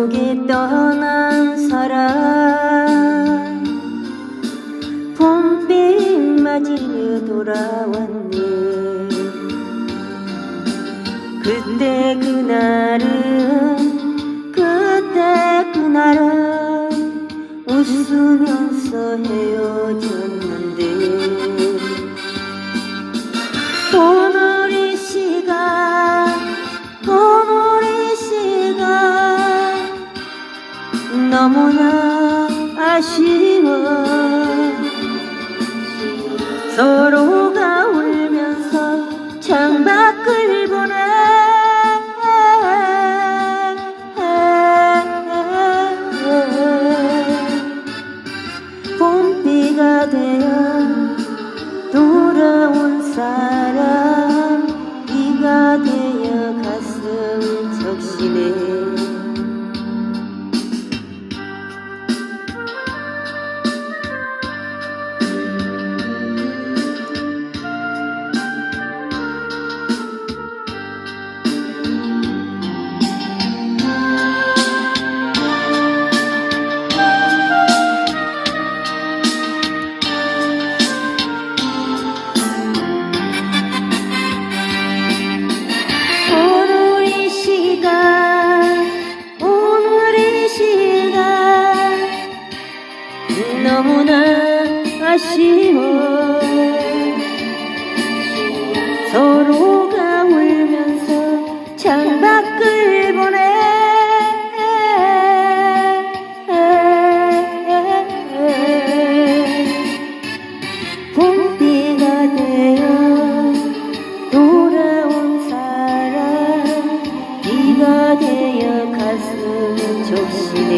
속에 떠난 사람. 봄비 맞이며 돌아왔네. 그때 그날은 그때 그날은 웃으면서 헤어졌는데. 너무나 아쉬워. 서로가 울면서 창밖을 보네. 봄비가 되어 돌아온 사람 비가 되어 가슴 적시네 너무나 아쉬워. 서로가 울면서 창밖을 보내. 봄비가 되어 돌아온 사람 비가 되어 가슴 조심